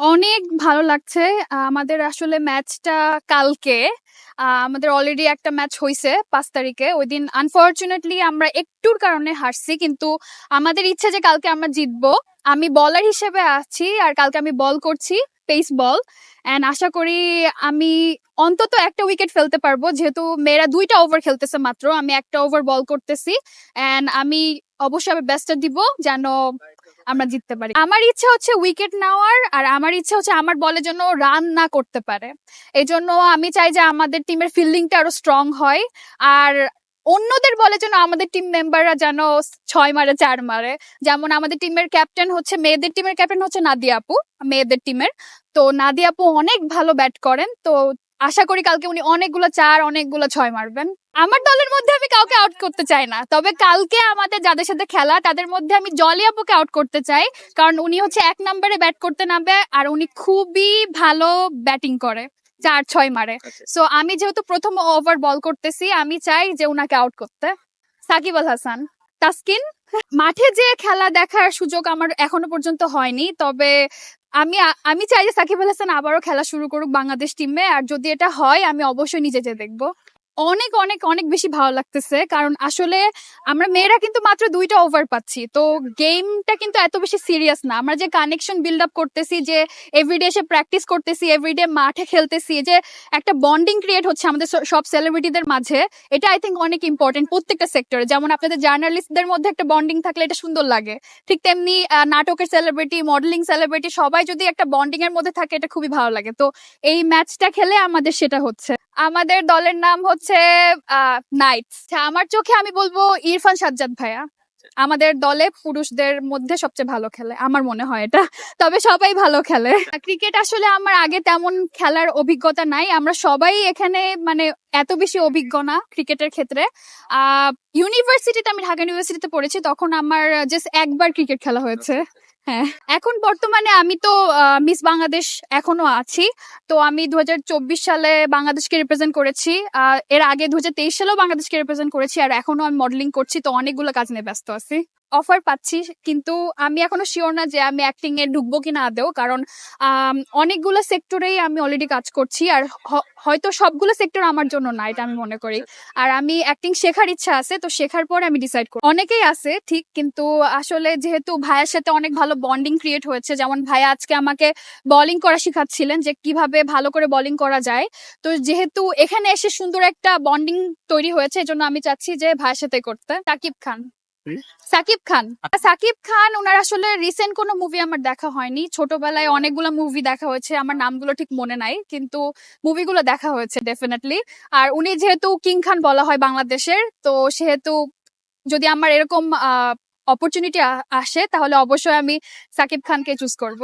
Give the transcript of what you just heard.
অনেক ভালো লাগছে। আমাদের আসলে ম্যাচটা কালকে। আমাদের অলরেডি একটা ম্যাচ হইছে পাঁচ তারিখে। ওই দিন আনফরচুনেটলি আমরা একটুর কারণে হারছি। কিন্তু আমাদের ইচ্ছা যে কালকে আমরা জিতবো। আমি বলার হিসেবে আছি আর কালকে আমি বল করছি, পেস বল। অ্যান্ড আশা করি আমি অন্তত একটা উইকেট ফেলতে পারব। যেহেতু মেয়েরা দুইটা ওভার খেলতেছে মাত্র। আমি একটা ওভার বল করতেছি। অ্যান্ড আমি অবশ্যই আমি বেস্টটা দিব যেন আমরা জিততে পারি। আমার ইচ্ছা হচ্ছে উইকেট নেওয়ার আর আমার ইচ্ছা হচ্ছে আমার বলের জন্য রান না করতে পারে। এই জন্য আমি চাই যে আমাদের টিমের ফিল্ডিংটা আরও স্ট্রং হয়। আর অন্যদের বলে যেন আমাদের টিম মেম্বাররা যেন ছয় মারে চার মারে। যেমন আমাদের টিমের ক্যাপ্টেন হচ্ছে মেয়েদের টিমের ক্যাপ্টেন হচ্ছে নাদিয়া আপু, মেয়েদের টিমের। তো নাদিয়া আপু অনেক ভালো ব্যাট করেন। তো আশা করি কালকে উনি অনেকগুলো চার অনেকগুলো ছয় মারবেন। আমার দলের মধ্যে আমি কাউকে আউট করতে চাই না। তবে কালকে আমাদের যাদের সাথে খেলা তাদের মধ্যে আমি জলি আপুকে আউট করতে চাই। কারণ উনি হচ্ছে এক নম্বরে ব্যাট করতে নামবে আর উনি খুবই ভালো ব্যাটিং করে। ৪, ৬ মারে। আচ্ছা। সো আমি যেহেতু প্রথম ওভার বল করতেছি, আমি চাই যে উনাকে আউট করতে। সাকিব আল হাসান, তাসকিন। মাঠে যে খেলা দেখার সুযোগ আমার এখনও পর্যন্ত হয়নি। তবে আমি আমি চাই যে সাকিব আল হাসান আবারও খেলা শুরু করুক বাংলাদেশ টিমে। আর যদি এটা হয়, আমি অবশ্যই নিজে যেয়ে দেখব। অনেক, অনেক, অনেক বেশি ভালো লাগতেছে। কারণ আসলে আমরা মেয়েরা কিন্তু মাত্র দুইটা ওভার পাচ্ছি। তো গেমটা কিন্তু এত বেশি সিরিয়াস না। আমরা যে কানেকশন বিল্ড আপ করতেছি, যে এভরিডে এসে প্র্যাকটিস করতেছি, এভরিডে মাঠে খেলতেছি, যে একটা বন্ডিং ক্রিয়েট হচ্ছে আমাদের সব সেলিব্রিটিদের মাঝে। এটা আই থিঙ্ক অনেক ইম্পোর্টেন্ট প্রত্যেকটা সেক্টরে। যেমন আপনাদের জার্নালিস্টদের মধ্যে একটা বন্ডিং থাকলে এটা সুন্দর লাগে। ঠিক তেমনি নাটকের সেলিব্রিটি, মডেলিং সেলিব্রিটি সবাই যদি একটা বন্ডিং এর মধ্যে থাকে এটা খুবই ভালো লাগে। তো এই ম্যাচটা খেলে আমাদের সেটা হচ্ছে। আমাদের দলের নাম হচ্ছে নাইটস। আমার চোখে আমি বলব ইরফান সাজ্জাদ ভাইয়া। আমাদের দলে পুরুষদের মধ্যে সবচেয়ে ভালো খেলে। আমার মনে হয় এটা। তবে সবাই ভালো খেলে। ক্রিকেট আসলে আমার আগে তেমন খেলার অভিজ্ঞতা নাই। আমরা সবাই এখানে মানে এত বেশি অভিজ্ঞ না ক্রিকেটের ক্ষেত্রে। ইউনিভার্সিটিতে আমি ঢাকা ইউনিভার্সিটিতে পড়েছি। তখন আমার জাস্ট একবার ক্রিকেট খেলা হয়েছে। হ্যাঁ। এখন বর্তমানে আমি তো মিস বাংলাদেশ এখনও আছি। তো আমি ২০২৪ সালে বাংলাদেশকে রিপ্রেজেন্ট করেছি। এর আগে ২০২৩ সালেও বাংলাদেশকে রিপ্রেজেন্ট করেছি। আর এখনও আমি মডেলিং করছি। তো অনেকগুলো কাজ নিয়ে ব্যস্ত আছি। অফার পাচ্ছি। কিন্তু আমি এখনও শিওর না যে আমি অ্যাক্টিং এ ঢুকবো কিনা আদৌ। কারণ অনেকগুলো সেক্টরেই আমি অলরেডি কাজ করছি। আর হয়তো সবগুলো সেক্টর আমার জন্য না, এটা আমি মনে করি। আর আমি অ্যাক্টিং শেখার ইচ্ছা আছে। তো শেখার পরে আমি ডিসাইড করি, অনেকেই আছে, ঠিক, কিন্তু আসলে যেহেতু ভাইয়ার সাথে অনেক ভালো বন্ডিং ক্রিয়েট হয়েছে। যেমন ভাইয়া আজকে আমাকে বোলিং করা শেখাচ্ছিলেন, যে কীভাবে ভালো করে বোলিং করা যায়। তো যেহেতু এখানে এসে সুন্দর একটা বন্ডিং তৈরি হয়েছে, এজন্য আমি চাচ্ছি যে ভাইয়ার সাথে করতে। সাকিব খান। সাকিব খান। সাকিব খান ওনার আসলে রিসেন্ট কোন মুভি আমার দেখা হয়নি। ছোটবেলায় অনেকগুলো মুভি দেখা হয়েছে। আমার নামগুলো ঠিক মনে নাই। কিন্তু মুভিগুলো দেখা হয়েছে ডেফিনেটলি আর উনি যেহেতু কিং খান বলা হয় বাংলাদেশের। তো সেহেতু যদি আমার এরকম অপরচুনিটি আসে, তাহলে অবশ্যই আমি সাকিব খানকে চুজ করব।